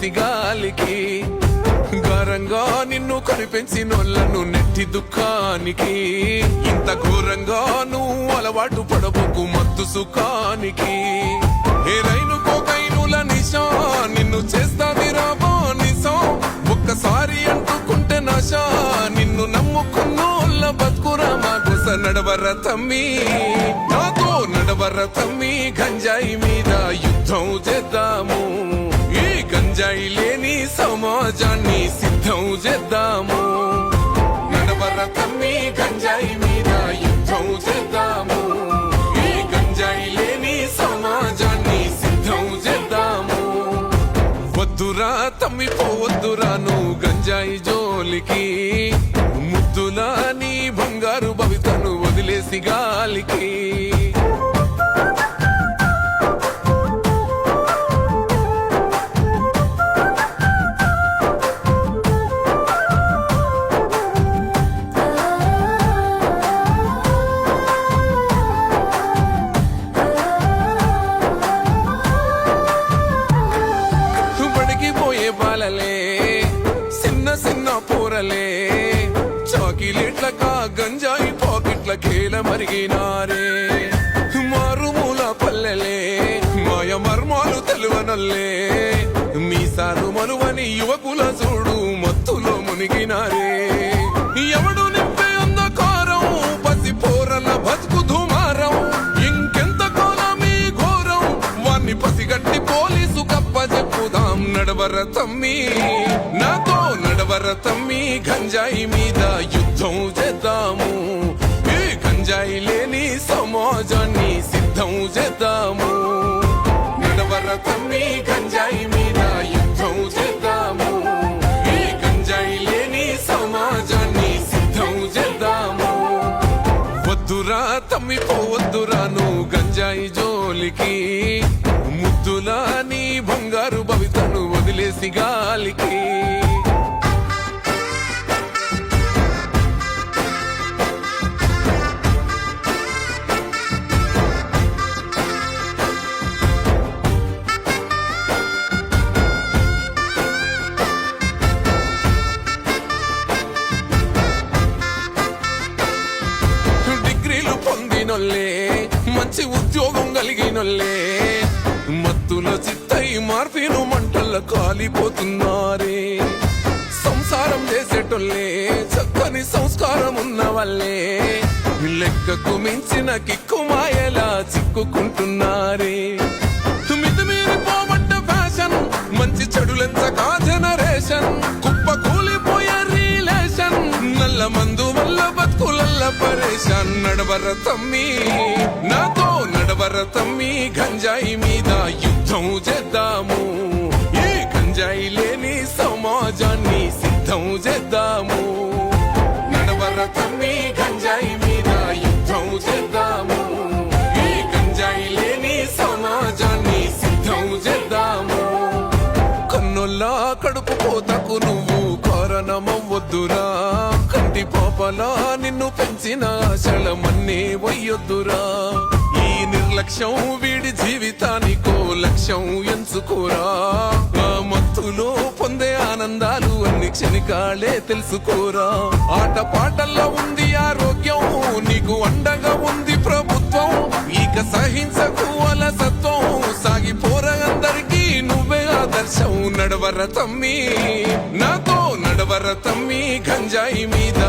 సిగాలికి ఘోరంగా నిన్ను కనిపించినోళ్ళను నెట్టి దుఃఖానికి. ఇంత ఘోరంగా నువ్వు అలవాటు పడబోకు మత్తు సుఖానికి. ఏ రైలు కోకైనుల నిశా నిన్ను చేస్తాది రాబో నిశం ఒక్కసారి అంటుకుంటే నాశా నిన్ను నమ్ముకున్నోళ్ళ బతుకురా మా కొస నడవర తమ్మి. నాతో నడవర తమ్మి గంజాయి మీద యుద్ధం చే చేద్దాము. నడవర తమ్మి గంజాయి మీద యుద్ధం చేద్దాము. ఈ గంజాయి లేని సమాజాన్ని సిద్ధం చేద్దాము. వద్దురా తమ్మి పోవద్దురా నువ్వు గంజాయి జోలికి. ముద్దులా నీ బంగారు భవితను వదిలేసి గాలికి. బలలే చిన్న చిన్న పూరలే. చాకిలేట్లకా గంజాయి పాకెట్ల కేల మరిగినారే. మారుమూల పల్లెలే మాయ మర్మాలు తెలువనల్లే. మీసాలు మనువని యువకుల చూడు మత్తులో మునిగినారే. ఎవడు నడవర తమ్మి నాతో నడవర తమ్మి గంజాయి మీద యుద్ధం చేద్దాము. ఈ గంజాయి లేని సమాజాన్ని సిద్ధం చేద్దాము. నడవర తమ్మి గంజాయి మీద యుద్ధం చేద్దాము. ఈ గంజాయి లేని సమాజాన్ని సిద్ధం చేద్దాము. వద్దురా తమ్మి పోవద్దురా నువ్వు గంజాయి జోలికి. ముద్దులా నీ బంగారు భవితను గాలికి. డిగ్రీలు పొందినొల్లే మంచి ఉద్యోగం కలిగినొల్లే చేతుల చిత్తై మార్పిను మంటల్ల కాలిపోతున్నారే. సంసారం చేసేటోళ్ళే చక్కని సంస్కారం ఉన్న వల్లే లెక్కకు మించిన కిక్కు మాయలా చిక్కుకుంటున్నారే. మితిమీరి పోబట్ట ఫ్యాషన్ మంచి చెడులెంచకా జనరేషన్ కుప్ప కూలిపోయే రిలేషన్ నల్ల మందు వల్ల బతుకులల్ల పరేషాన్. నడవర తమ్మి నాతో నడవర తమ్మి గంజాయి మీద సిద్ధం చేద్దాము. ఈ గంజాయి లేని సమాజాన్ని సిద్ధం చేద్దాము. నడవర తమ్మి గంజాయి మీద యుద్ధం చేద్దాము. ఈ గంజాయి లేని సమాజాన్ని సిద్ధం చేద్దాము. కన్నుల్లా కడుపు పోతకు నువ్వు కారణమవ్వద్దురా. కంటి పాపలా నిన్ను పెంచిన ఆశలమన్నీ వయ్యొద్దురా. లక్ష్యం వీడి జీవితానికో లక్ష్యం ఎంచుకోరా. మత్తులో పొందే ఆనందాలు అన్ని క్షణికాలే తెలుసుకోరా. ఆట పాటల్లో ఉంది ఆరోగ్యం నీకు అండగా ఉంది ప్రభుత్వం. ఇక సహించకు అలసత్వం సాగిపోర అందరికీ నువ్వే ఆదర్శం. నడవర తమ్మి నాతో నడవర తమ్మి గంజాయి మీద